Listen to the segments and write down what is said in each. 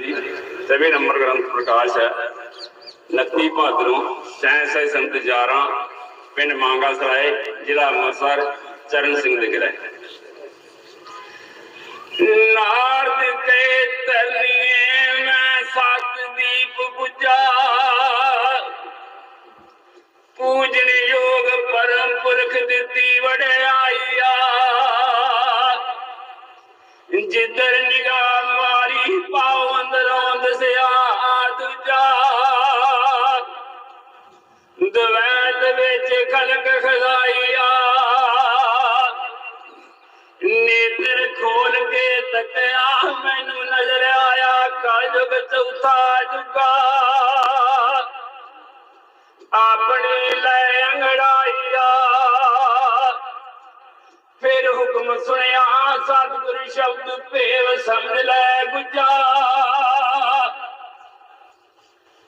ਸਭੀ number ਗ੍ਰੰਥ ਪ੍ਰਕਾਸ਼ ਹੈ। 29 ਭਾਦਰੋਂ ਸੈਂਸੈ ਸੰਤ ਜਾਰਾਂ ਪਿੰਡ ਮੰਗਾ ਸਰਾਏ, ਜ਼ਿਲ੍ਹਾ ਅੰਮ੍ਰਿਤਸਰ, ਚਰਨ ਸਿੰਘ ਦੇ ਗ੍ਰਹਿ ਨਾਰਦ ਕੇ ਤਲੀਏ ਮੈਂ ਸਤ ਦੀਪ ਬੁਝਾ ਪੂਜਨ ਯੋਗ ਪਰਮ ਪੁਰਖ ਦਿੱਤੀ ਵਡਿਆਈਆ। ਜਿੱਧਰ ਨਿਗਾਹ उतारूँगा अपने लय फिर हुक्म सुनिया, सतगुरु शब्द पेव समझ लै गुजा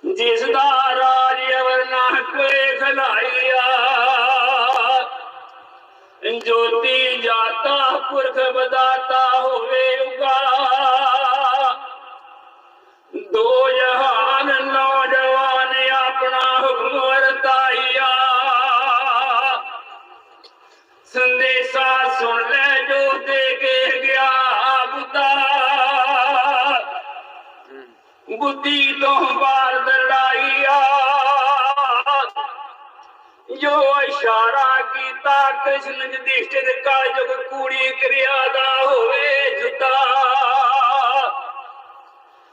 जिसका राज अवर ना कोई खलाइया ज्योति जाता, पुरख बदाता होवे दो जहान नौजवान अपना हुक्म रताइया संदेशा सुन ले जो दे के गया बुद्धा बुद्धि तो बार दलाइया जो इशारा किया कृष्ण युधिष्ठिर का जुग कूड़ी क्रिया का होवे जुता।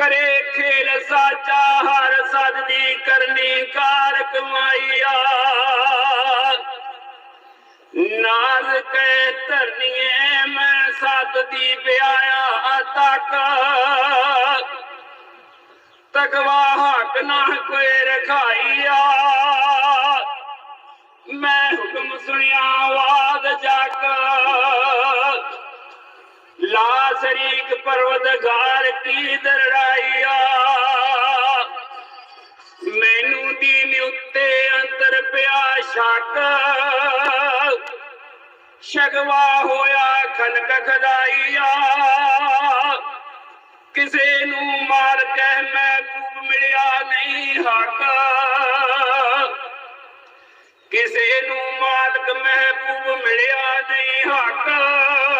ਕਰੇ ਖੇਲ ਸਾਚਾ, ਹਰ ਸਦ ਦੀ ਕਰਨੀ ਕਾਰ ਕਮਾਈਆ। ਨਾਜ਼ ਕੇ ਧਰਨੀਏ, ਮੈਂ ਸਤ ਦੀ ਵਿਆਇਆ ਤੱਕ ਤਕਵਾ ਹੱਕ ਨਾ ਕੋਈ ਰਖਾਈਆ। ਮੈਂ ਹੁਕਮ ਸੁਣਿਆ, ਆਵਾਜ਼ ਜਗ। ਲਾ ਸ਼ਰੀਕ ਪਰਵਤਗਾਰ ਕੀ ਦਰੜਾਈਆ ਮੈਨੂੰ ਦੀਨ ਉੱਤੇ ਅੰਦਰ ਪਿਆ ਸ਼ੱਕ। ਸ਼ਗਵਾ ਹੋਇਆ ਖਨਕ ਖਦਾਈਆ। ਕਿਸੇ ਨੂੰ ਮਾਰ ਕੇ ਮਹਿਬੂਬ ਮਿਲਿਆ ਨਹੀਂ ਹਾਕਾ। ਕਿਸੇ ਨੂੰ ਮਾਲਕ ਮਹਿਬੂਬ ਮਿਲਿਆ ਨਹੀਂ ਹਾਕਾ।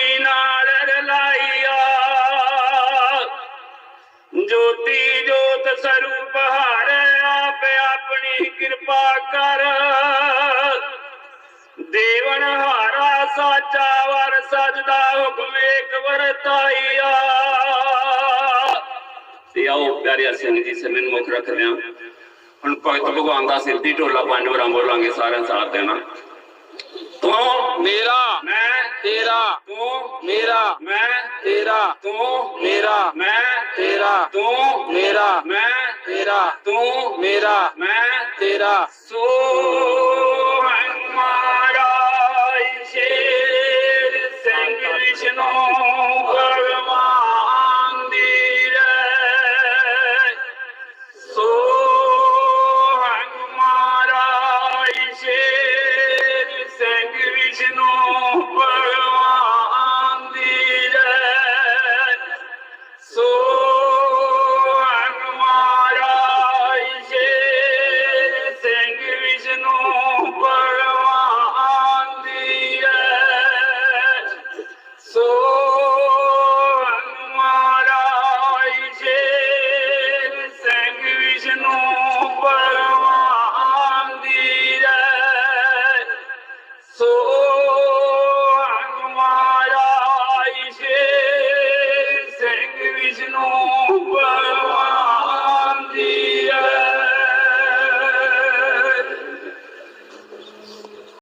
ਜੋਤੀ ਜੋਤ ਸਰੂਪ ਹਰ ਆਪ ਆਪਣੀ ਕਿਰਪਾ ਕਰ ਦੇਵਨ ਹਾਰਾ ਸਾਚਾ ਵਰ ਸਜਦਾ ਹੁਕਮ ਏਕ ਵਰਤਾਈਆ ਤੇ ਆਓ ਪਿਆਰਿਆ ਸਿੰਘ ਜੀ ਸਮੇਂ ਮੁਖ ਰੱਖਦੇ ਹਾਂ ਹੁਣ ਭਗਤ ਭਗਵਾਨ ਦਾ ਸਿਰਦੀ ਢੋਲਾ ਪੰਜ ਵਾਰਾਂ ਬੋਲਾਂਗੇ ਸਾਰਿਆਂ ਸਾਥ ਦੇਣਾ ਤੂੰ ਮੇਰਾ ਮੈਂ ਤੇਰਾ ਤੂੰ ਮੇਰਾ ਮੈਂ ਤੇਰਾ ਤੂੰ ਮੇਰਾ ਮੈਂ तेरा तू मेरा मैं तेरा तू मेरा मैं तेरा सो Lord.